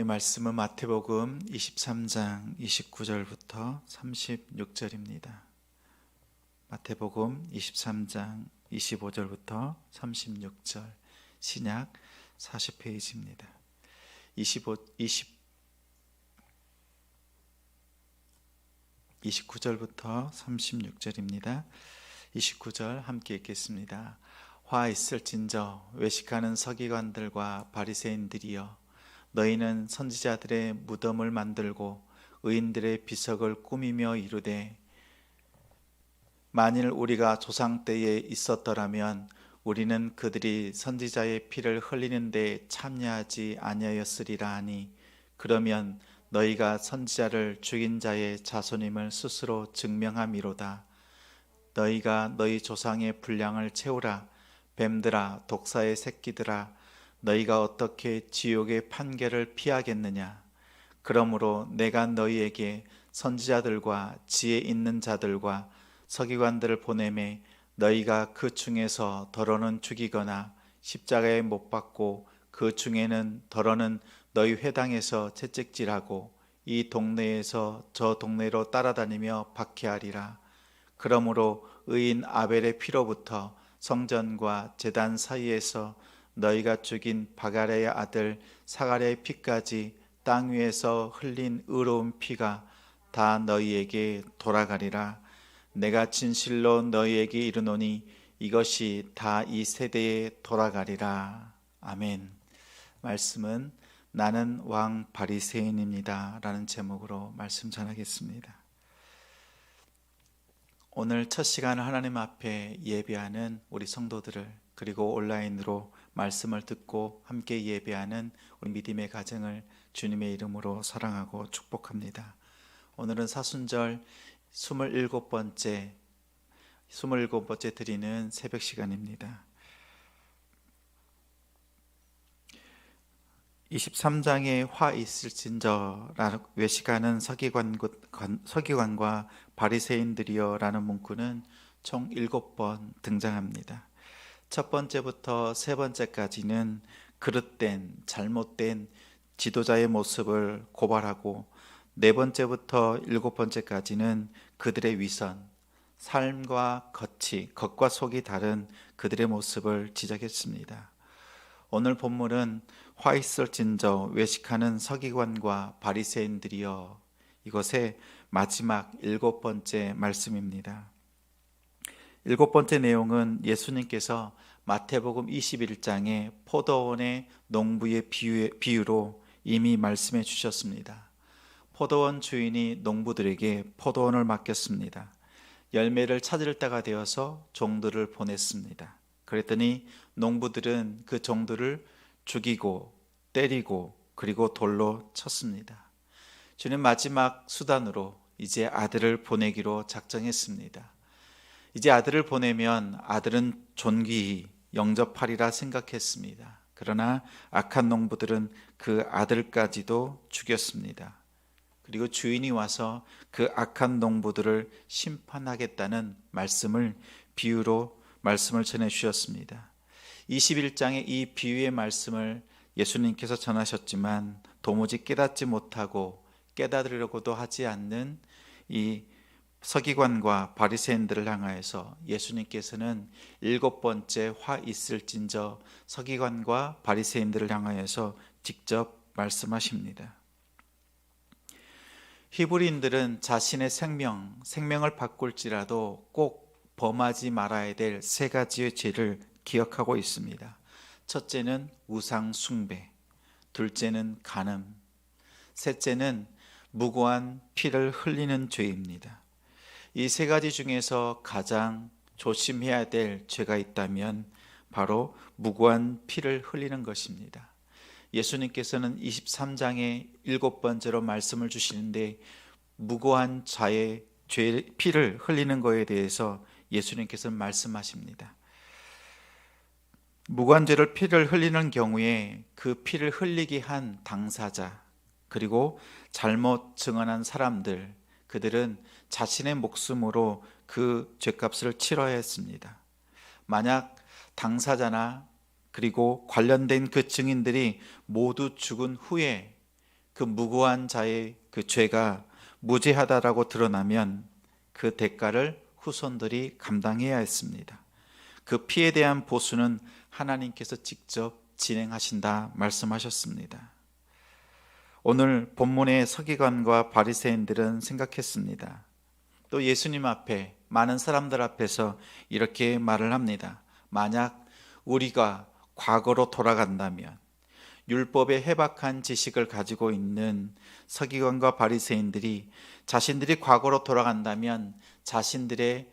이 말씀은 마태복음 23장 29절부터 36절입니다. 마태복음 23장 25절부터 36절 신약 40페이지입니다. 25 20 29절부터 36절입니다. 29절 함께 읽겠습니다. 화 있을진저 외식하는 서기관들과 바리새인들이여 너희는 선지자들의 무덤을 만들고 의인들의 비석을 꾸미며 이르되 만일 우리가 조상 때에 있었더라면 우리는 그들이 선지자의 피를 흘리는 데 참여하지 아니하였으리라 하니 그러면 너희가 선지자를 죽인 자의 자손임을 스스로 증명함이로다. 너희가 너희 조상의 분량을 채우라. 뱀들아 독사의 새끼들아 너희가 어떻게 지옥의 판결을 피하겠느냐? 그러므로 내가 너희에게 선지자들과 지혜 있는 자들과 서기관들을 보내매 너희가 그 중에서 더러는 죽이거나 십자가에 못 박고 그 중에는 더러는 너희 회당에서 채찍질하고 이 동네에서 저 동네로 따라다니며 박해하리라. 그러므로 의인 아벨의 피로부터 성전과 제단 사이에서 너희가 죽인 바가레의 아들 사가랴의 피까지 땅 위에서 흘린 의로운 피가 다 너희에게 돌아가리라. 내가 진실로 너희에게 이르노니 이것이 다 이 세대에 돌아가리라. 아멘. 말씀은 나는 왕 바리새인입니다. 라는 제목으로 말씀 전하겠습니다. 오늘 첫 시간을 하나님 앞에 예배하는 우리 성도들을 그리고 온라인으로 말씀을 듣고 함께 예배하는 우리 믿음의 가정을 주님의 이름으로 사랑하고 축복합니다. 오늘은 사순절 27번째 27번째 드리는 새벽 시간입니다. 23장에 화 있을진저라고 외식하는 서기관, 서기관 과 바리새인들이여라는 문구는 총 7번 등장합니다. 첫 번째부터 세 번째까지는 그릇된 잘못된 지도자의 모습을 고발하고 네 번째부터 일곱 번째까지는 그들의 위선, 삶과 겉이, 겉과 속이 다른 그들의 모습을 지적했습니다. 오늘 본문은 화 있을 진저 외식하는 서기관과 바리새인들이여 이것의 마지막 일곱 번째 말씀입니다. 일곱 번째 내용은 예수님께서 마태복음 21장의 포도원의 농부의 비유 로 이미 말씀해 주셨습니다. 포도원 주인이 농부들에게 포도원을 맡겼습니다. 열매를 찾을 때가 되어서 종들을 보냈습니다. 그랬더니 농부들은 그 종들을 죽이고 때리고 그리고 돌로 쳤습니다. 주는 마지막 수단으로 이제 아들을 보내기로 작정했습니다. 이제 아들을 보내면 아들은 존귀히 영접하리라 생각했습니다. 그러나 악한 농부들은 그 아들까지도 죽였습니다. 그리고 주인이 와서 그 악한 농부들을 심판하겠다는 말씀을 비유로 말씀을 전해 주셨습니다. 21장의 이 비유의 말씀을 예수님께서 전하셨지만 도무지 깨닫지 못하고 깨달으려고도 하지 않는 이 서기관과 바리새인들을 향하여서 예수님께서는 일곱 번째 화 있을진저 서기관과 바리새인들을 향하여서 직접 말씀하십니다. 히브리인들은 자신의 생명, 생명을 바꿀지라도 꼭 범하지 말아야 될 세 가지의 죄를 기억하고 있습니다. 첫째는 우상 숭배, 둘째는 간음, 셋째는 무고한 피를 흘리는 죄입니다. 이 세 가지 중에서 가장 조심해야 될 죄가 있다면 바로 무고한 피를 흘리는 것입니다. 예수님께서는 23장에 일곱 번째로 말씀을 주시는데 무고한 자의 죄 피를 흘리는 것에 대해서 예수님께서는 말씀하십니다. 무관죄를 피를 흘리는 경우에 그 피를 흘리게 한 당사자 그리고 잘못 증언한 사람들 그들은 자신의 목숨으로 그 죄값을 치러야 했습니다. 만약 당사자나 그리고 관련된 그 증인들이 모두 죽은 후에 그 무고한 자의 그 죄가 무죄하다라고 드러나면 그 대가를 후손들이 감당해야 했습니다. 그 피에 대한 보수는 하나님께서 직접 진행하신다 말씀하셨습니다. 오늘 본문의 서기관과 바리새인들은 생각했습니다. 또 예수님 앞에 많은 사람들 앞에서 이렇게 말을 합니다. 만약 우리가 과거로 돌아간다면 율법의 해박한 지식을 가지고 있는 서기관과 바리새인들이 자신들이 과거로 돌아간다면 자신들의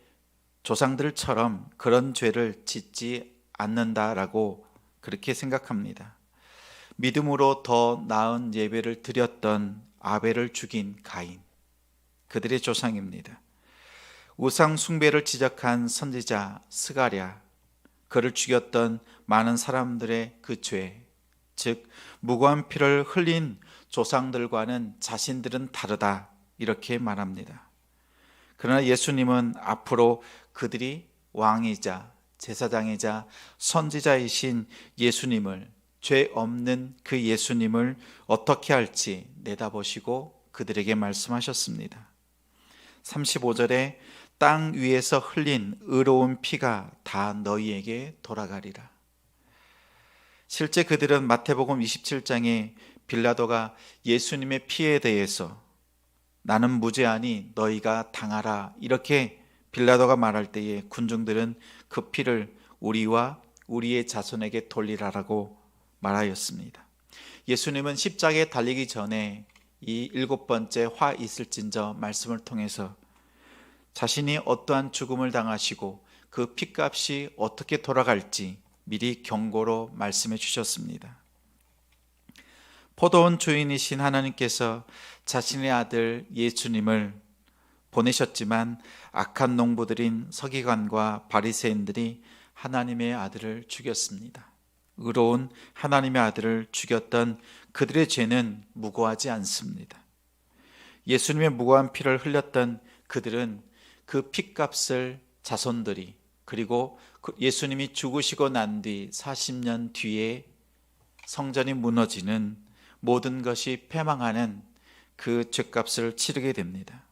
조상들처럼 그런 죄를 짓지 않는다라고 그렇게 생각합니다. 믿음으로 더 나은 예배를 드렸던 아벨을 죽인 가인 그들의 조상입니다. 우상 숭배를 지적한 선지자 스가랴 그를 죽였던 많은 사람들의 그 죄, 즉 무고한 피를 흘린 조상들과는 자신들은 다르다 이렇게 말합니다. 그러나 예수님은 앞으로 그들이 왕이자 제사장이자 선지자이신 예수님을 죄 없는 그 예수님을 어떻게 할지 내다보시고 그들에게 말씀하셨습니다. 35절에 땅 위에서 흘린 의로운 피가 다 너희에게 돌아가리라. 실제 그들은 마태복음 27장에 빌라도가 예수님의 피에 대해서 나는 무죄하니 너희가 당하라 이렇게 빌라도가 말할 때에 군중들은 그 피를 우리와 우리의 자손에게 돌리라라고 말하였습니다. 예수님은 십자가에 달리기 전에 이 일곱 번째 화 있을진저 말씀을 통해서 자신이 어떠한 죽음을 당하시고 그 피값이 어떻게 돌아갈지 미리 경고로 말씀해 주셨습니다. 포도원 주인이신 하나님께서 자신의 아들 예수님을 보내셨지만 악한 농부들인 서기관과 바리새인들이 하나님의 아들을 죽였습니다. 의로운 하나님의 아들을 죽였던 그들의 죄는 무고하지 않습니다. 예수님의 무고한 피를 흘렸던 그들은 그 피값을 자손들이 그리고 그 예수님이 죽으시고 난 뒤 40년 뒤에 성전이 무너지는 모든 것이 패망하는 그 죄값을 치르게 됩니다.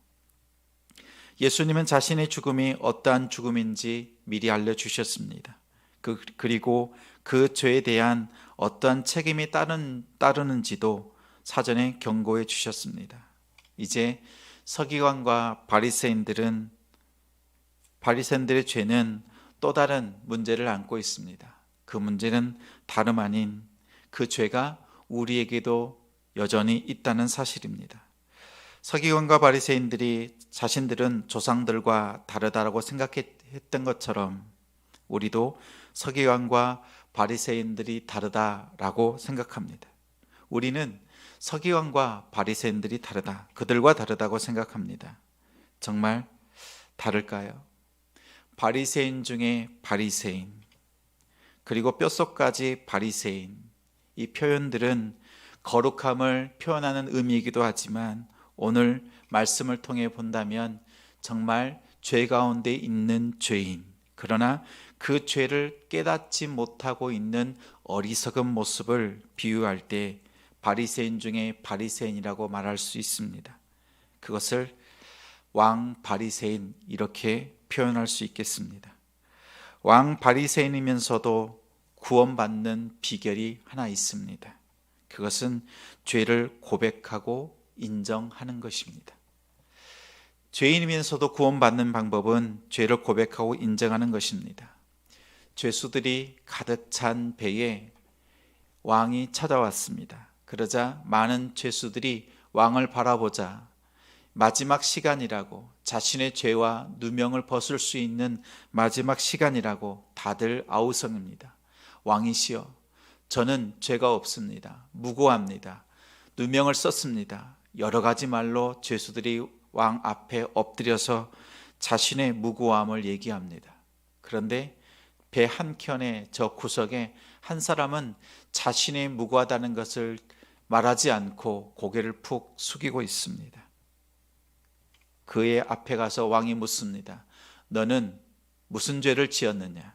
예수님은 자신의 죽음이 어떠한 죽음인지 미리 알려주셨습니다. 그, 그리고 그 죄에 대한 어떠한 책임이 따른, 따르는지도 사전에 경고해 주셨습니다. 이제 서기관과 바리새인들은 바리새인들의 죄는 또 다른 문제를 안고 있습니다. 그 문제는 다름 아닌 그 죄가 우리에게도 여전히 있다는 사실입니다. 서기관과 바리새인들이 자신들은 조상들과 다르다라고 생각했던 것처럼 우리도 서기관과 바리새인들이 다르다라고 생각합니다. 우리는 서기관과 바리새인들이 다르다. 그들과 다르다고 생각합니다. 정말 다를까요? 바리새인 중에 바리새인 그리고 뼛속까지 바리새인 이 표현들은 거룩함을 표현하는 의미이기도 하지만 오늘 말씀을 통해 본다면 정말 죄 가운데 있는 죄인 그러나 그 죄를 깨닫지 못하고 있는 어리석은 모습을 비유할 때 바리새인 중에 바리새인이라고 말할 수 있습니다. 그것을 왕 바리새인 이렇게 표현할 수 있겠습니다. 왕 바리새인이면서도 구원받는 비결이 하나 있습니다. 그것은 죄를 고백하고 인정하는 것입니다. 죄인이면서도 구원받는 방법은 죄를 고백하고 인정하는 것입니다. 죄수들이 가득 찬 배에 왕이 찾아왔습니다. 그러자 많은 죄수들이 왕을 바라보자 마지막 시간이라고 자신의 죄와 누명을 벗을 수 있는 마지막 시간이라고 다들 아우성입니다. 왕이시여, 저는 죄가 없습니다. 무고합니다. 누명을 썼습니다. 여러 가지 말로 죄수들이 왕 앞에 엎드려서 자신의 무고함을 얘기합니다. 그런데 배 한켠의 저 구석에 한 사람은 자신의 무고하다는 것을 말하지 않고 고개를 푹 숙이고 있습니다. 그의 앞에 가서 왕이 묻습니다. 너는 무슨 죄를 지었느냐?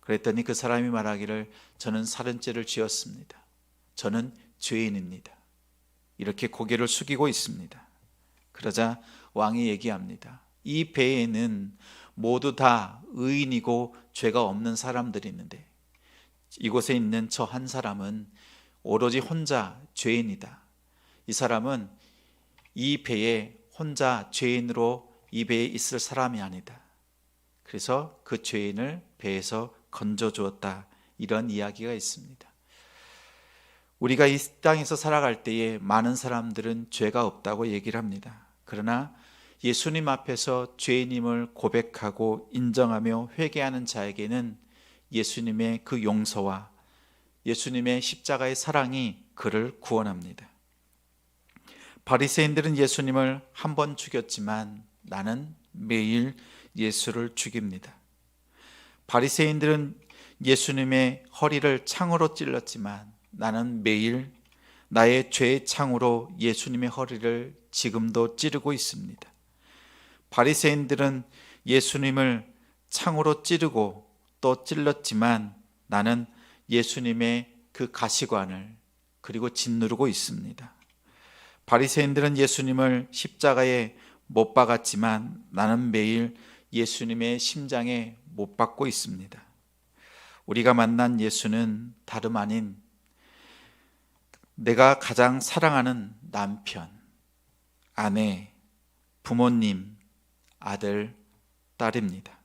그랬더니 그 사람이 말하기를 저는 살인죄를 지었습니다. 저는 죄인입니다. 이렇게 고개를 숙이고 있습니다. 그러자 왕이 얘기합니다. 이 배에는 모두 다 의인이고 죄가 없는 사람들이 있는데 이곳에 있는 저 한 사람은 오로지 혼자 죄인이다. 이 사람은 이 배에 혼자 죄인으로 이 배에 있을 사람이 아니다. 그래서 그 죄인을 배에서 건져 주었다. 이런 이야기가 있습니다. 우리가 이 땅에서 살아갈 때에 많은 사람들은 죄가 없다고 얘기를 합니다. 그러나 예수님 앞에서 죄인임을 고백하고 인정하며 회개하는 자에게는 예수님의 그 용서와 예수님의 십자가의 사랑이 그를 구원합니다. 바리새인들은 예수님을 한 번 죽였지만 나는 매일 예수를 죽입니다. 바리새인들은 예수님의 허리를 창으로 찔렀지만 나는 매일 나의 죄의 창으로 예수님의 허리를 지금도 찌르고 있습니다. 바리새인들은 예수님을 창으로 찌르고 또 찔렀지만 나는 예수님의 그 가시관을 그리고 짓누르고 있습니다. 바리새인들은 예수님을 십자가에 못 박았지만 나는 매일 예수님의 심장에 못 박고 있습니다. 우리가 만난 예수는 다름 아닌 내가 가장 사랑하는 남편, 아내, 부모님, 아들, 딸입니다.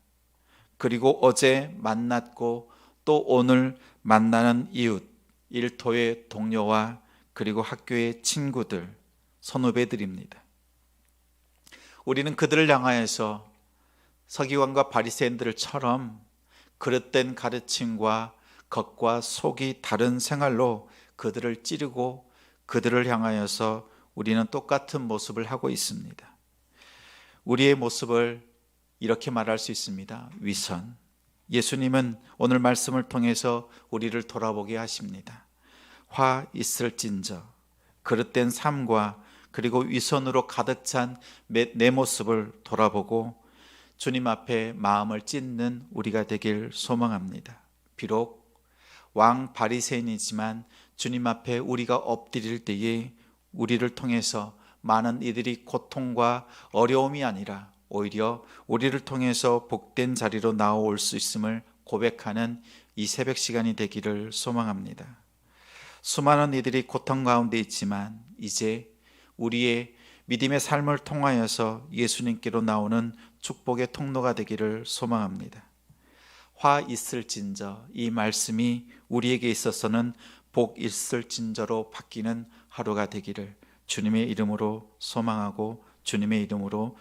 그리고 어제 만났고 또 오늘 만나는 이웃, 일터의 동료와 그리고 학교의 친구들, 선후배들입니다. 우리는 그들을 향하여서 서기관과 바리새인들처럼 그릇된 가르침과 겉과 속이 다른 생활로 그들을 찌르고 그들을 향하여서 우리는 똑같은 모습을 하고 있습니다. 우리의 모습을 이렇게 말할 수 있습니다. 위선. 예수님은 오늘 말씀을 통해서 우리를 돌아보게 하십니다. 화 있을진저 그릇된 삶과 그리고 위선으로 가득 찬 내 모습을 돌아보고 주님 앞에 마음을 찢는 우리가 되길 소망합니다. 비록 왕 바리새인이지만 주님 앞에 우리가 엎드릴 때에 우리를 통해서 많은 이들이 고통과 어려움이 아니라 오히려 우리를 통해서 복된 자리로 나올 수 있음을 고백하는 이 새벽 시간이 되기를 소망합니다. 수많은 이들이 고통 가운데 있지만 이제 우리의 믿음의 삶을 통하여서 예수님께로 나오는 축복의 통로가 되기를 소망합니다. 화 있을진저 이 말씀이 우리에게 있어서는 복 있을진저로 바뀌는 하루가 되기를 주님의 이름으로 소망하고 주님의 이름으로